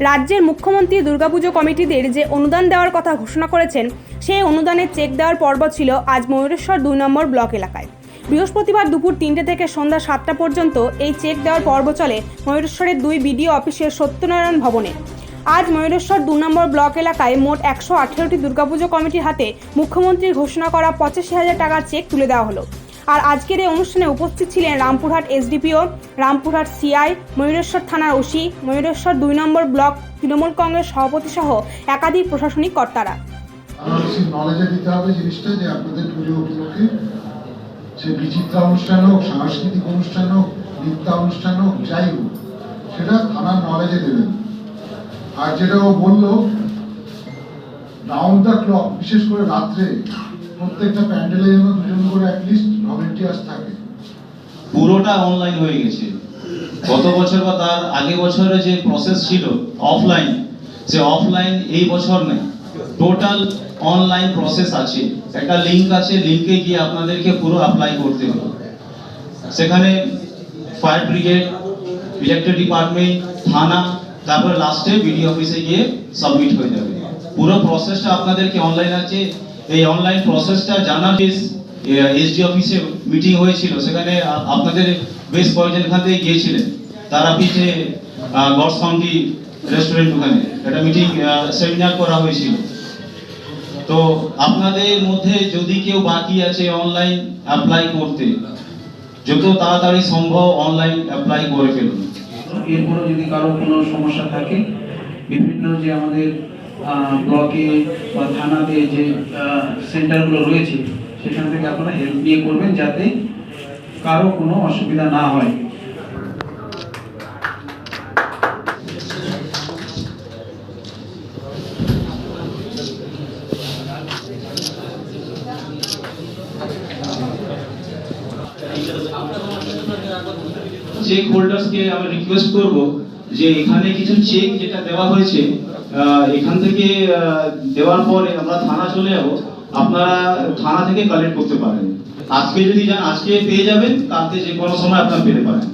রাজ্যের মুখ্যমন্ত্রী দুর্গাপুজো কমিটিদের যে অনুদান দেওয়ার কথা ঘোষণা করেছেন, সেই অনুদানের চেক দেওয়ার পর্ব ছিল আজ ময়ূরেশ্বর দুই নম্বর ব্লক এলাকায়। বৃহস্পতিবার দুপুর তিনটে থেকে সন্ধ্যা সাতটা পর্যন্ত এই চেক দেওয়ার পর্ব চলে ময়ূরেশ্বরের দুই বিডিও অফিসের সত্যনারায়ণ ভবনে। আজ ময়ূরেশ্বর দু নম্বর ব্লক এলাকায় মোট একশো আঠেরোটি দুর্গাপুজো কমিটির হাতে মুখ্যমন্ত্রীর ঘোষণা করা পঁচাশি হাজার টাকার চেক তুলে দেওয়া হলো। আর আজকের এই অনুষ্ঠানে উপস্থিত ছিলেন রামপুরহাট এসডিপিও, রামপুরহাট সিআই, ময়ূরেশ্বর থানার ওসি, ময়ূরেশ্বর দুই নম্বর ব্লক তৃণমূল কংগ্রেস সভাপতি সহ একাধিক প্রশাসনিক কর্তারা। সে বিচিত্রা অনুষ্ঠান হোক, সাংস্কৃতিক অনুষ্ঠান হোক, নৃত্য অনুষ্ঠান হোক, যাই হোক, সেটা থানার নলেজে দেবেন। আর যেটা ও বলল রাউন্ড দ্য ক্লক বিশেষ করে রাত্রে প্রত্যেকটা প্যান্ডেলে যেন দুজন করে অ্যাটলিস্ট ভলেন্টিয়ার্স থাকে। পুরোটা অনলাইন হয়ে গেছে। গত বছর বা তার আগে বছরে যে প্রসেস ছিল অফলাইন সে অফলাইন এই বছর নেই। টোটাল অনলাইন প্রসেস আছে। একটা লিংক আছে লিংকে গিয়ে আপনাদেরকে পুরো অ্যাপ্লাই করতে হবে। সেখানে ফায়ার ব্রিগেড ইলেকট্রিক ডিপার্টমেন্ট থানা, তারপরে লাস্টে বিডি অফিসে গিয়ে সাবমিট হয়ে যাবে। পুরো প্রসেসটা আপনাদেরকে অনলাইন আছে। এই অনলাইন প্রসেসটা জানার এসডি অফিসে মিটিং হয়েছিল। সেখানে আপনাদের বেশ কয়েকজন এখান থেকে গিয়েছিলেন। তারা পিঠে গডস কাউন্টি রেস্টুরেন্ট ওখানে। একটা মিটিং সেমিনার করা হয়েছিল। তো আপনাদের মধ্যে যদি কেউ বাকি আছে অনলাইন অ্যাপ্লাই করতে, যত তাড়াতাড়ি সম্ভব অনলাইন অ্যাপ্লাই করে ফেলুন। এরপরে যদি কারও কোনো সমস্যা থাকে, বিভিন্ন যে আমাদের ব্লকে বা থানাতে যে সেন্টারগুলো রয়েছে, সেখান থেকে আপনারা হেল্প নিয়ে করবেন যাতে কারও কোনো অসুবিধা না হয়। চেক হোল্ডার্সকে আমি রিকোয়েস্ট করব যে এখানে কিছু চেক যেটা দেওয়া হয়েছে এখান থেকে দেওয়ার পরে আমরা থানা চলে যাব। আপনারা থানা থেকে কালেক্ট করতে পারেন। আজকে যদি যান, আজকে পেয়ে যাবেন, তাতে যে কোনো সময় আপনারা পেতে পারেন।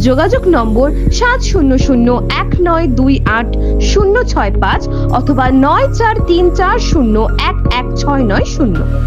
যোগাযোগ নম্বর সাত শূন্য শূন্য এক নয় দুই আট শূন্য ছয় পাঁচ অথবা নয় চার তিন চার শূন্য এক এক ছয় নয় শূন্য।